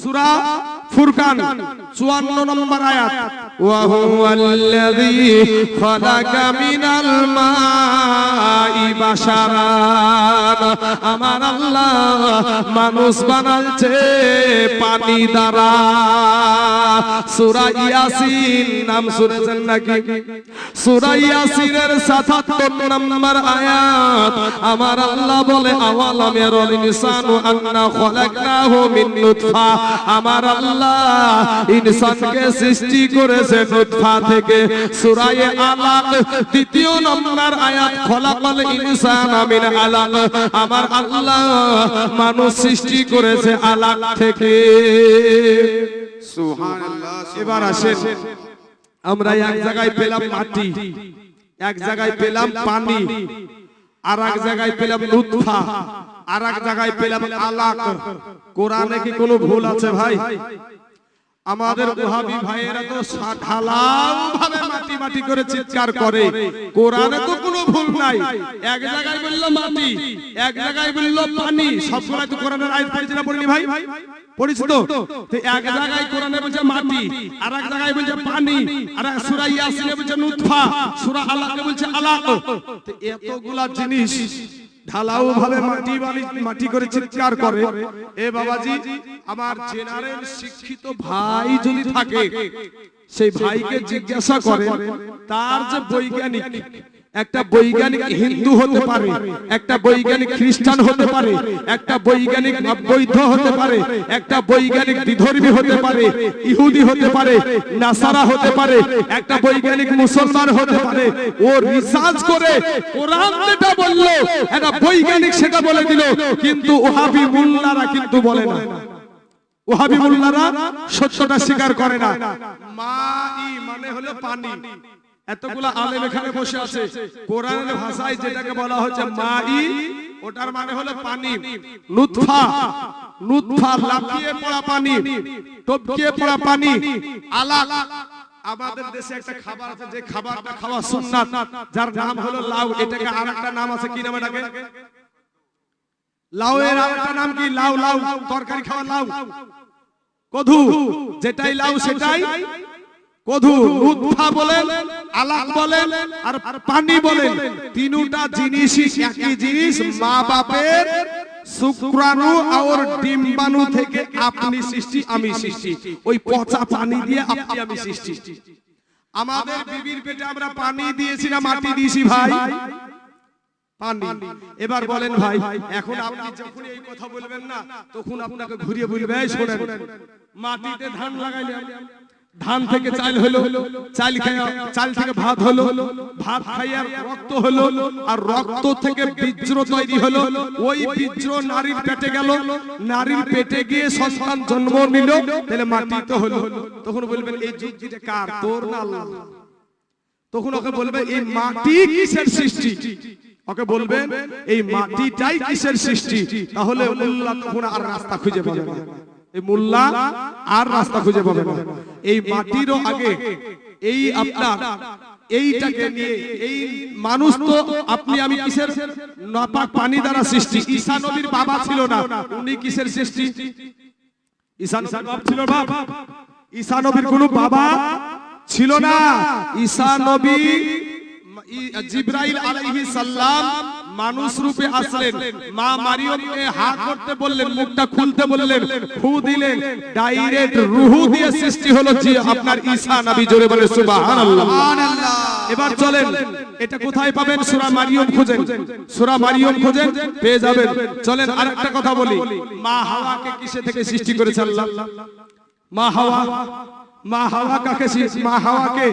সূরা ফুরকান 54 নম্বর আয়াত। ওয়া হুয়াল্লাযী খালাকা মিনাল মাই বাশারান আমার আল্লাহ মানুষ বানালছে পানি দ্বারা। সূরা ইয়াসিন নাম শুনেছেন নাকি? সূরা ইয়াসিনের 77 নম্বর আয়াত, আমার আল্লাহ বলে আওয়ালাম ইয়ারাল ইনসানু আন্না খলাকনাহু মিন নুতফা। আমার আল্লাহ ইনসানকে সৃষ্টি করেছে নুতফা থেকে। সূরা আলাক, দ্বিতীয় নম্বর আয়াত, খলাকাল ইনসানা মিন আলাক। আমার আল্লাহ মানুষ সৃষ্টি করেছে আলাক থেকে। এবার আসেন। আমরা এক জায়গায় পেলাম মাটি এক জায়গায় পেলাম পানি আর এক জায়গায় পেলাম লুৎফা আর এক জায়গায় পেলাম আলাক। কোরআনে কি কোনো ভুল আছে ভাই? আমাদের ওহাবি ভাইয়েরা তো ঢালাও ভাবে মাটি মাটি করে চিৎকার করে। কোরআনে তো কোনো ভুল নাই। এক জায়গায় বলল মাটি এক জায়গায় বলল পানি। সবগুলাই তো কোরআনের আয়াত পড়েছি না পড়িনি ভাই। পরিচিত তো? এক জায়গায় কোরআনে বলছে মাটি আর এক জায়গায় বলছে পানি আর এক সূরা ইয়াসিনে বলছে নুতফা। সূরা আলাকে বলছে আলাক। তো এতগুলা জিনিস ঢালাও ভাবে মাটি বালি মাটি করে চিৎকার করে। এ বাবাজি আমার জেনারেল শিক্ষিত ভাই যদি থাকে সেই ভাইকে জিজ্ঞাসা করে তার যে বৈজ্ঞানিক একটা বৈজ্ঞানিক হিন্দু হতে পারে, একটা বৈজ্ঞানিক খ্রিস্টান হতে পারে, একটা বৈজ্ঞানিক বৈধ হতে পারে, একটা বৈজ্ঞানিক বিধর্মী হতে পারে, ইহুদি হতে পারে, নাসারা হতে পারে, একটা বৈজ্ঞানিক মুসলমান হতে পারে। ও রিসার্চ করে কোরআন যেটা বলল, একটা বৈজ্ঞানিক সেটা বলে দিল, কিন্তু ওহাবি মুল্লারা কিন্তু বলে না। ওহাবি মুল্লারা সত্যটা স্বীকার করে না। মা ই মানে হলো পানি। এতগুলা আলেম এখানে বসে আছে। কোরআনের ভাষায় যেটাকে বলা হচ্ছে মাই, ওটার মানে হলো পানি। নুতফা নুতফা লাফিয়ে পড়া পানি, টপকিয়ে পড়া পানি। আলাক আমাদের দেশে একটা খাবার আছে, যে খাবারটা খাওয়া সুন্নাত, যার নাম হলো লাউ। এটাকে আরেকটা নাম আছে, কি নাম এটাকে? লাউ এর আরেকটা নাম কি? লাউ লাউ, তরকারি খাওয়া লাউ। কধু যেটাই লাউ, সেটাই কধু বলেন আর পানি বলেন। তিনটা জিনিসই একই জিনিস মা বাপের শুক্রাণু আর ডিম্বাণু থেকে আপনি সৃষ্টি আমি সৃষ্টি। ওই পচা পানি দিয়ে আপনি আমি সৃষ্টি। আমাদের বিবির পেটে আমরা পানি দিয়েছি না মাটি দিয়েছি ভাই। পানি। এবার বলেন ভাই এখন আপনি যখন এই কথা বলবেন না তখন আপনাকে ঘুরিয়ে বলবে শোনেন মাটিতে ধান লাগাইলাম ধান থেকে চাল হলো চাল খাইয়া চাল থেকে ভাত হলো ভাত খাইয়া রক্ত হলো আর রক্ত থেকে বীজ্র তৈরি হলো ওই বীজ্র নারীর পেটে গেল নারীর পেটে গিয়ে সন্তান জন্ম নিল তাহলে মাটি তো হলো। তখন বলবেন এই যুক্তিটা কার? তোর না আল্লাহ। তখন ওকে বলবে এই মাটি কিসের সৃষ্টি? ওকে বলবেন এই মাটিটাই কিসের সৃষ্টি? তাহলে মোল্লা তখন আর রাস্তা খুঁজে পাবে না। এই মোল্লা আর রাস্তা খুঁজে পাবে না। এই মাটিরও আগে এই আপনার এইটাকে নিয়ে এই মানুষ তো আপনি আমি কিসের নাপাক পানি দ্বারা সৃষ্টি? ঈসা নবীর বাবা ছিল না। উনি কিসের সৃষ্টি? নবীর বাপ ছিল বাপ ঈসা নবীর কোনো বাবা ছিল না। ঈসা নবী জিব্রাইল আলাইহিস সালাম মানুষ রূপে আসলেন। মা মারিয়মকে হা করতে বললেন মুখটা খুলতে বললেন ফু দিলেন। ডাইরেক্ট রুহু দিয়ে সৃষ্টি হলো জি আপনার ঈসা নবী জোরে বলে সুবহানাল্লাহ। এবার চলেন এটা কোথায় পাবেন? সূরা মারিয়ম খুঁজেন। সূরা মারিয়ম খুঁজেন পেয়ে যাবেন। চলেন আরেকটা কথা বলি। মা হাওয়াকে কিসে থেকে সৃষ্টি করেছে আল্লাহ মা হাওয়া। মা হাওয়া কাকে মা হাওয়াকে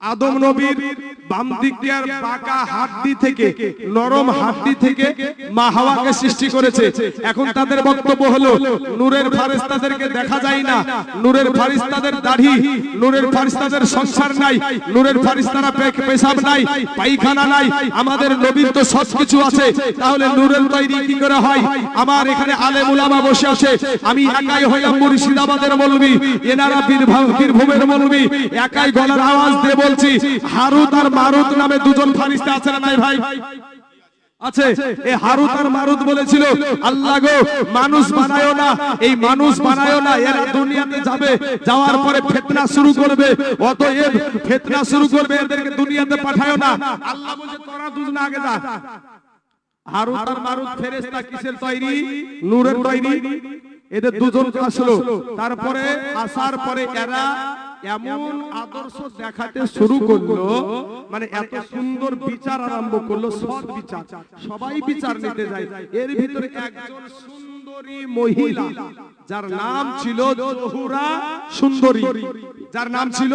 আদম নবীর বাম দিকের বাঁকা হাড্ডি থেকে, নরম হাড্ডি থেকে মা হাওয়াকে সৃষ্টি করেছে। এখন তাদের বক্তব্য হলো, নূরের ফারিস্তাদেরকে দেখা যায় না। নূরের ফারিস্তাদের দাড়ি, নূরের ফারিস্তাদের সংসার নাই। নূরের ফারিস্তারা পেশাব নাই, পায়খানা নাই। আমাদের নবীর তো সব কিছু আছে। তাহলে নূরের তৈরি কি করে হয়? আমার এখানে আলেম উলামা বসে আছে। আমি একাই হইলাম মুর্শিদাবাদের মৌলবী, এনারা বীরভূম- বীরভূমের মৌলবী। একাই গলার আওয়াজ দিয়ে বলছি, হারুত আর মারুত নামে দুজন ফারিস্তা আছে না নাই ভাই? আছে। এই হারুত আর মারুত বলেছিল, আল্লাহ গো, মানুষ বানায়ো না, এই মানুষ বানায়ো না, এরা দুনিয়াতে যাবে, যাওয়ার পরে ফিতনা শুরু করবে, অতএব ফিতনা শুরু করবে, এদেরকে দুনিয়াতে পাঠায়ো না। আল্লাহ বলছে, তোরা দুজন আগে যা। হারুত আর মারুত ফেরেশতা কিসের তৈরি? নূরের তৈরি? এদের দুজন আসলো। তারপরে আসার পরে এরা এমন আদর্শ দেখাতে শুরু করল। মানে এত সুন্দর বিচার আরম্ভ করল সৎ বিচার। সবাই বিচার নিতে যায়। এর ভিতরে একজন সুন্দরী মহিলা যার নাম ছিল জহুরা সুন্দরী। যার নাম ছিল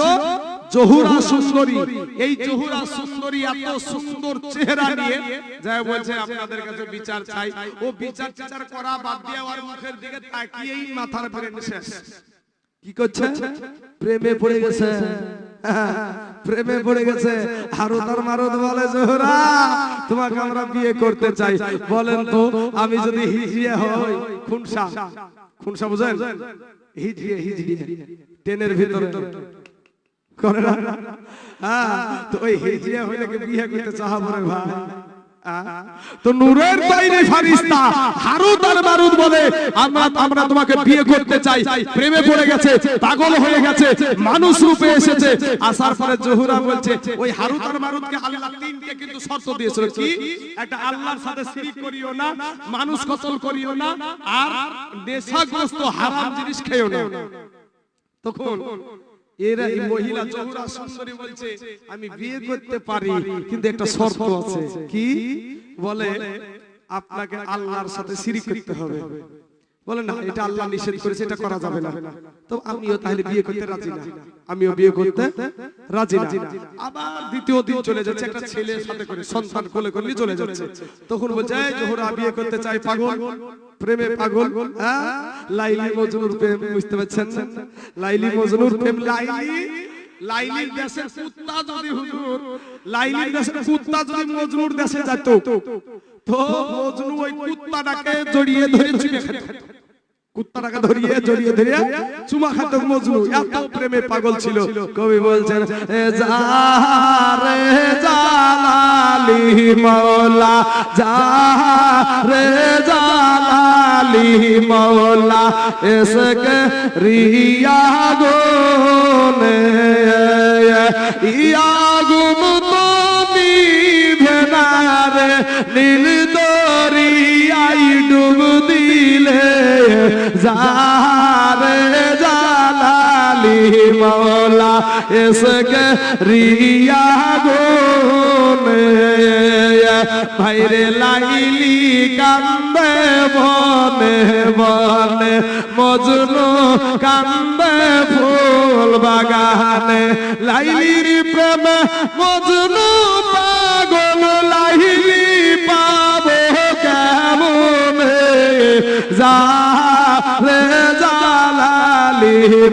জহুরা সুন্দরী। এই জহুরা সুন্দরী এত সুন্দর চেহারা নিয়ে যায় বলছে আপনাদের কাছে বিচার চাই। ও বিচার টিচার করা বাদ দিয়ে ওর মুখের দিকে তাকিয়েই মাথার ব্রেন শেষ। কি করছে? প্রেমে পড়ে গেছে। প্রেমে পড়ে গেছে। হারুতার মারুদ বলে জোহরা তোমাকে আমরা বিয়ে করতে চাই। বলেন তো আমি যদি হিজিয়া হই খুনসা। খুনসা বুঝেন? হিজিয়ে হিজিয়ে টেনের ভিতরে। করে না? হ্যাঁ তো ওই হিজিয়া হইলে কি বিয়ে করতে চাহাবো রে ভাই? তো নূরের ফারিস্তা হারুত আর মারুত বলে, আমরা আমরা তোমাকে বিয়ে করতে চাই। প্রেমে পড়ে গেছে, পাগল হয়ে গেছে, মানুষ রূপে এসেছে। আসার পরে জহুরা বলছে, ওই হারুত আর মারুতকে আল্লাহ তিনটে কিন্তু শর্ত দিয়েছিল কি? একটা আল্লাহর সাথে শিরিক করিও না, মানুষ কতল করিও না, আর নেশাগ্রস্ত হারাম জিনিস খেও না। তখন এরা এই মহিলা জহুরা সুন্দরী বলছে আমি বিয়ে করতে পারি কিন্তু একটা শর্ত আছে। কি? বলে আপনাকে আল্লাহর সাথে শিরিক করতে হবে। বলে না এটা আল্লাহ নিষেধ করেছে এটা করা যাবে না। তো আমিও তাহলে বিয়ে করতে রাজি না। আমিও বিয়ে করতে রাজি না। আবার দ্বিতীয় দিন চলে যাচ্ছে একটা ছেলের সাথে করে সন্তান কোলে করে চলে যাচ্ছে। তখন বলছে জোহরা বিয়ে করতে চাই পাগল। প্রেমে পাগল হ্যাঁ? লাইলি মজনুর প্রেম বুঝতে পারছেন? লাইলি মজনুর প্রেম লাইলি লাইলির দেশের কুত্তা যদি হুজুর লাইলির দেশের কুত্তা যদি মজনুর দেশে যেত তো মজনু ওই কুত্তাটাকে জড়িয়ে ধরে চুমে খেত কুত্তাটাকে ধরিয়ে জড়িয়ে ধরে চুমা খাত মজনু এত প্রেমে পাগল ছিল। কবি বলছেন এ যা রে জালালি মৌলা যা রে জালালি মৌলা এসকে রিয়া গোনে ইয়া গুম তো নিভেনারে নীল দরিয়াই ডুব দিলে, যারে জালালি মৌলা এসকে রিয়া গোনে ভাইরে লাইলি কান্দে বনে বনে, মজনু কান্দে ফুল বাগানে, লাইলির প্রেমে মজনু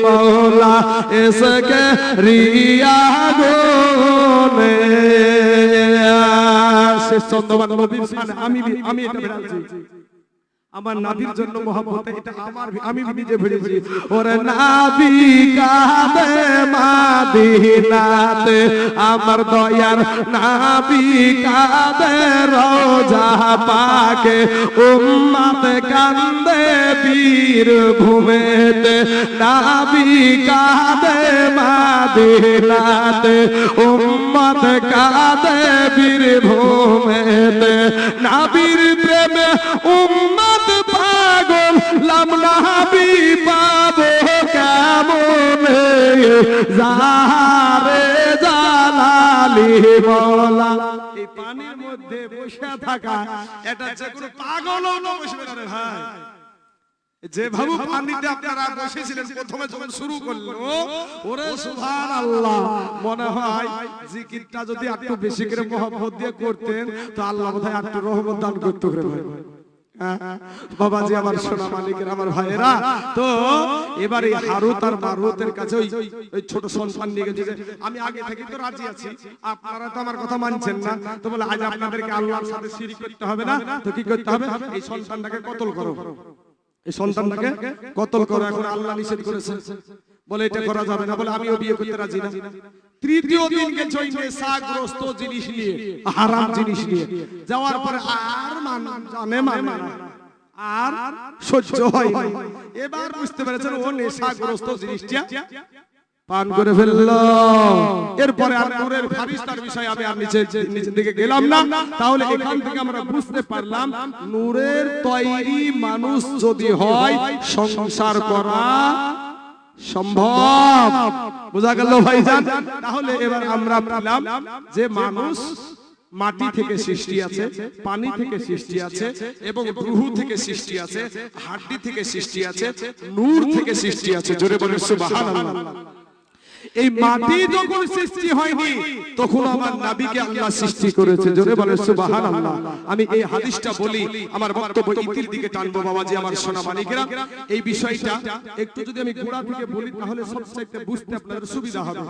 মৌলা এসকে রিয়া গোনে শেষ চন্দ্রবান নবীর আমি আমি এটা বেড়াচ্ছি। আমার নাবির জন্য মোহাম্মত এটা আমার আমি নিজে ভেড়েছি ওরে নাবি কাদে মাদিনাতে আমার দয়ার নাবি কাদে রোজা পাকে। উম্মত কান্দে বীর ভূমেতে নাবি কাদে মাদিনাতে উম্মত কাদে বীর ভূমেতে নাবির প্রেমে উম্মত পাগল লাম নাবি পাবো কেমন যারে জালালি এই পানির মধ্যে বসে থাকা এটা যে কোনো পাগলও না বসবে না রে ভাই। যে ভাবু পানিতে আপনারা বসেছিলেন, প্রথমে যখন শুরু করল, ওরে সুবহান আল্লাহ মনে হয় জিকিরটা যদি একটু বেশি করে মহব্বত দিয়ে করতেন, তো আল্লাহ বোধহয় একটু রহমত দান করতে করে ভাই। বাবাজি আমার সোনা মালিকের আমার ভাইয়েরা, তো এবার হারুত আর মারুতের কাছে ওই ওই ছোট সন্তান নিয়ে গেছে আমি আগে থেকে তো রাজি আছি, আপনারা তো আমার কথা মানছেন না। তো বলে, আজ আপনাদেরকে আল্লাহর সাথে শিরিক করতে হবে না, তো কি করতে হবে? এই সন্তানটাকে কতল করো। এই সন্তানটাকে কতল করো, এখন আল্লাহ নিষেধ করেছে। বলে এটা করা যাবে না। বলে আমিও বিয়ে করতে রাজি না। তৃতীয় দিন গেছে ওই নেশাগ্রস্ত জিনিস নিয়ে হারাম জিনিস নিয়ে। যাওয়ার পরে আর মান জানে মানে আর সহ্য হয়। না। এবার বুঝতে পেরেছেন ও নেশাগ্রস্ত জিনিসটা পান করে ফেলল এরপরে আর নূরের ফারিস্তার বিষয়ে আমি আর নিচে নিচের দিকে গেলাম না। তাহলে এখান থেকে আমরা বুঝতে পারলাম নূরের তৈরি মানুষ যদি হয় সংসার করা সম্ভব। বোঝা গেল ভাইজান? তাহলে এবার আমরা পেলাম যে মানুষ মাটি থেকে সৃষ্টি আছে পানি থেকে সৃষ্টি আছে এবং রুহু থেকে সৃষ্টি আছে হাড্ডি থেকে সৃষ্টি আছে নূর থেকে সৃষ্টি আছে। জোরে বলে সুবহানাল্লাহ। এই মাটি যখন সৃষ্টি হয়নি তখন আমার নাবিকে আল্লাহ সৃষ্টি করেছে। জোরে বলে সুবহানাল্লাহ। আমি এই হাদিসটা বলি আমার বক্তব্য ইতির দিকে টানবো বাবাজি আমার সোনা মালিকেরা এই বিষয়টা একটু যদি আমি গোড়া থেকে বলি তাহলে সবচাইতে বুঝতে আপনাদের সুবিধা হবে।